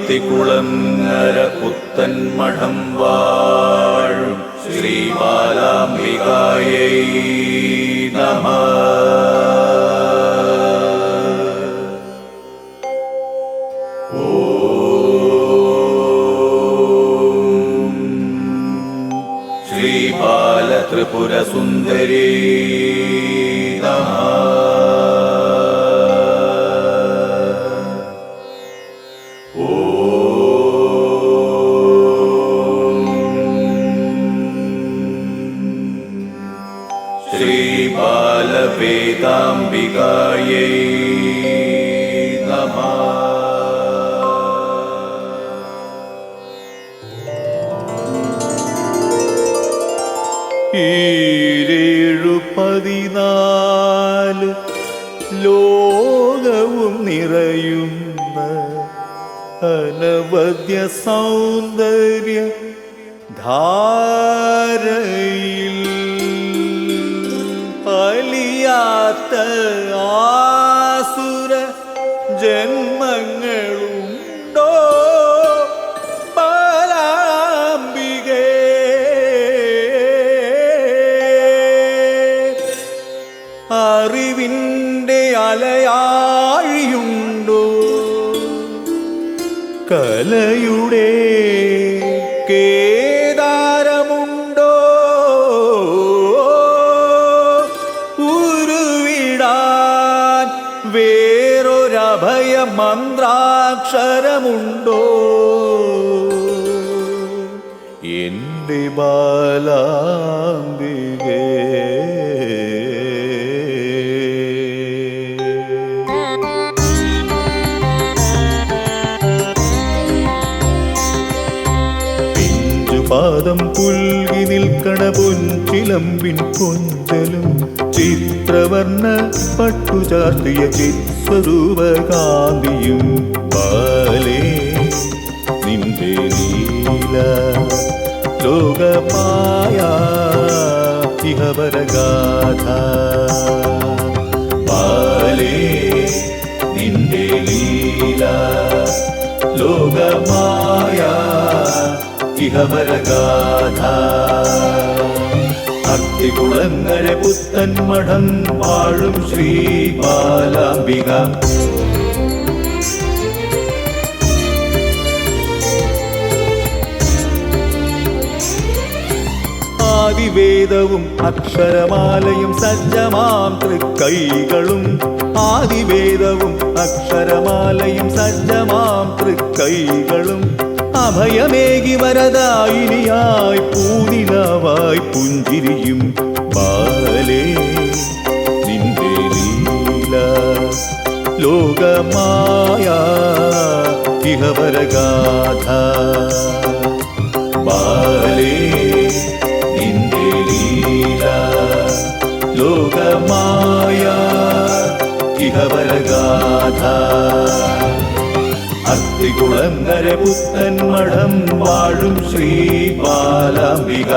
അത്തിക്കുളങ്ങര പുത്തൻ മഠം വാഴും ശ്രീബാലാംബികായൈ നമ. ശ്രീബാലത്രിപുരസുന്ദരീ നമ. ശ്രീബാലവേദാംബികായൈ नमः ഈരേഴു ലോകവും നിറയുന്ന അനവധ്യ സൗന്ദര്യ ധാരയിൽ അലിയാത്ത ആസുര ജന്മങ്ങളുണ്ടോ? അറിവിന്റെ അലയാഴിയുണ്ടോ? കലയുടെ കേദാരമുണ്ടോ മന്ത്രാക്ഷരമുണ്ടോ? എന്റെ ബാലാംബികേ പിഞ്ചുപാദം പുൽകി നിൽക്കണ പൊൻചിലമ്പിൻ കൊഞ്ചലും ചിത്രവർണ പട്ടുചാർത്തിയ ചിത്സ്വരൂപകാന്തിയും പാലേ നിന്റെ നീല ലോകമായ ഇഹവരഗാഥ പാലേ നിന്റെ ലീല ലോകമായ ഇഹവരഗാഥ അർത്തികുളങ്ങര പുത്തൻ മഠം വാഴും ശ്രീ ബാലാംബിക. ആദിവേദവും അക്ഷരമാലയും സജ്ജമാം തൃക്കൈകളും. ആദിവേദവും അക്ഷരമാലയും സജ്ജമാം തൃക്കൈകളും. അഭയമേകി വരദായിനിയായി പൂനിലാവായി പുഞ്ചിരിയും ബാലേ. നിന്റെ ലീല ലോകമായ ഇഹവരഗാഥ ബാലേ നിന്റെ ലീല ലോകമായ ഇഹവരഗാഥ അത്തികുളങ്ങര പുത്തൻ മഠം വാഴും ശ്രീ ബാലാംബിക